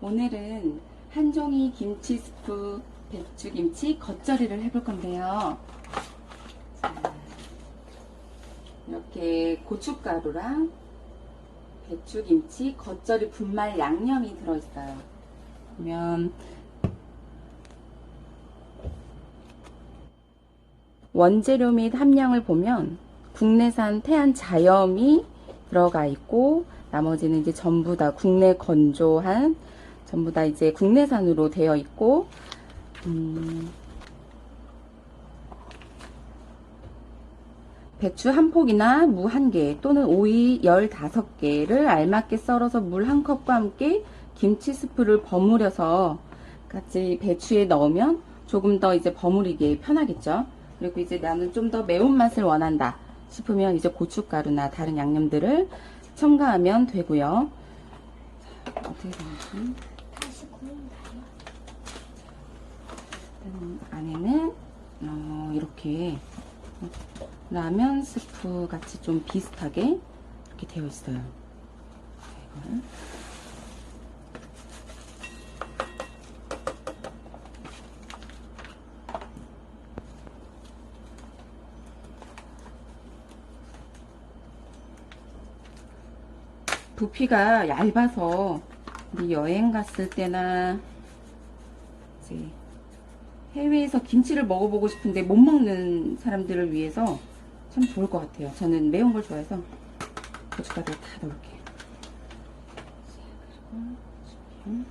오늘은 한종이 김치 스프 배추김치 겉절이를 해볼 건데요. 자, 이렇게 고춧가루랑 배추김치 겉절이 분말 양념이 들어있어요. 그러면 원재료 및 함량을 보면 국내산 태안 자염이 들어가 있고 나머지는 이제 전부 다 국내 건조한 전부 다 이제 국내산으로 되어 있고 음, 배추 한 폭이나 무 한 개 또는 오이 15개를 알맞게 썰어서 물 한 컵과 함께 김치 스프를 버무려서 같이 배추에 넣으면 조금 더 이제 버무리기 편하겠죠. 그리고 이제 나는 좀 더 매운맛을 원한다 싶으면 이제 고춧가루나 다른 양념들을 첨가하면 되고요. 자, 어떻게 되는지. 음, 안에는 어, 이렇게 라면 스프 같이 좀 비슷하게 이렇게 되어 있어요. 이거를 부피가 얇아서 여행 갔을 때나 이제 해외에서 김치를 먹어보고 싶은데 못 먹는 사람들을 위해서 참 좋을 것 같아요. 저는 매운 걸 좋아해서 고춧가루 다 넣을게요. 자, 그리고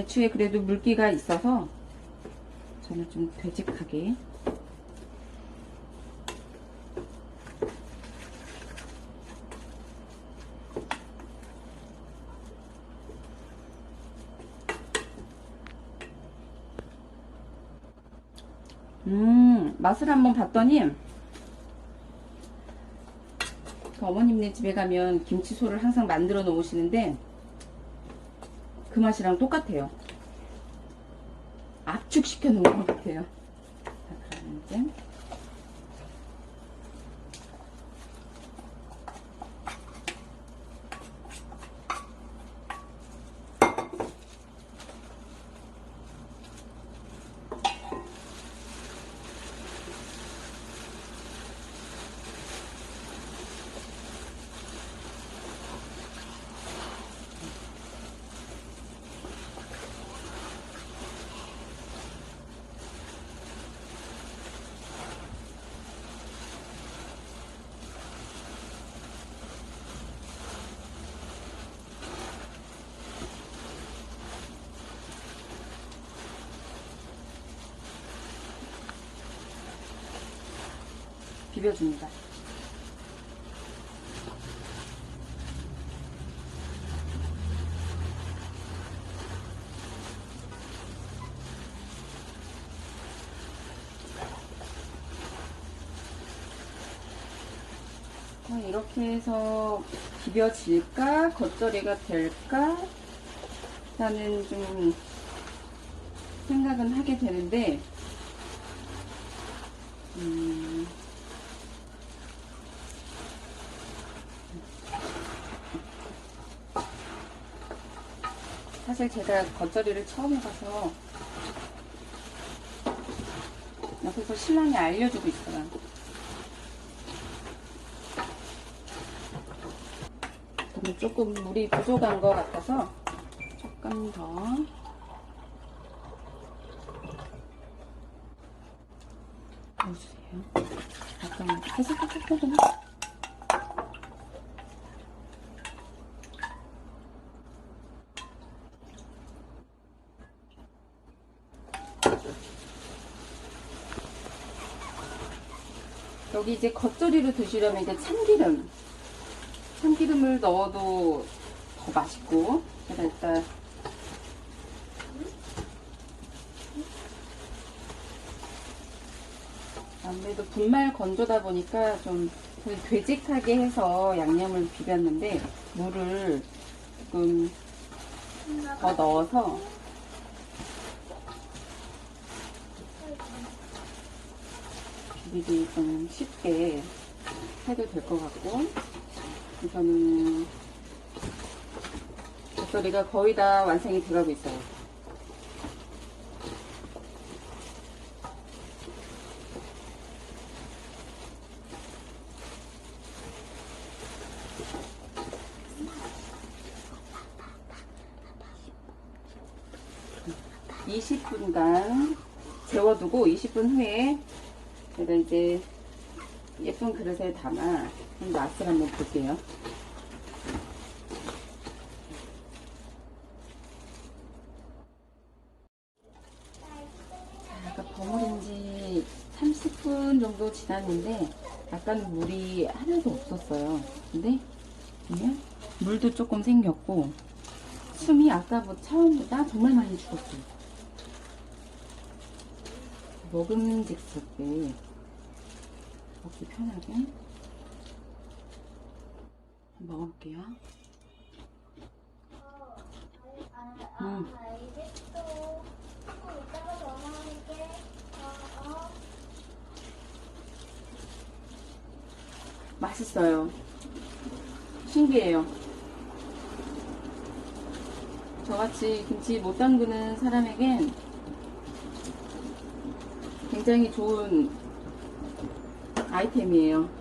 배추에 그래도 물기가 있어서 저는 좀 되직하게. 음 맛을 한번 봤더니 그 어머님네 집에 가면 김치소를 항상 만들어 놓으시는데 그 맛이랑 똑같아요. 압축시켜 놓은 것 같아요. 자, 그러면 이제 비벼줍니다. 어, 이렇게 해서 비벼질까? 겉절이가 될까? 라는 좀 생각은 하게 되는데, 음, 사실 제가 겉절이를 처음 해봐서 옆에서 신랑이 알려주고 있어요. 저는 조금 물이 부족한 것 같아서 조금 더 넣어주세요. 잠깐만, 계속 계속 계속. 여기 이제 겉절이로 드시려면 이제 참기름. 참기름을 넣어도 더 맛있고. 제가 일단 아무래도 분말 건조다 보니까 좀 되직하게 해서 양념을 비볐는데 물을 조금 더 넣어서 비비기 좀 쉽게 해도 될 것 같고 우선은 겉절이가 거의 다 완성이 돼가고 있어요. 이십 분간 재워두고 20분 후에 제가 이제 예쁜 그릇에 담아 좀 맛을 한번 볼게요. 자, 아까 버무린 지 30분 정도 지났는데 약간 물이 하나도 없었어요. 근데 보면 물도 조금 생겼고 숨이 아까 뭐 처음보다 정말 많이 죽었어요. 먹음직스럽게 먹기 편하게 먹을게요. 음. 조금 이따가 전화할게. 어, 어. 맛있어요. 신기해요. 저같이 김치 못 담그는 사람에겐 굉장히 좋은 아이템이에요.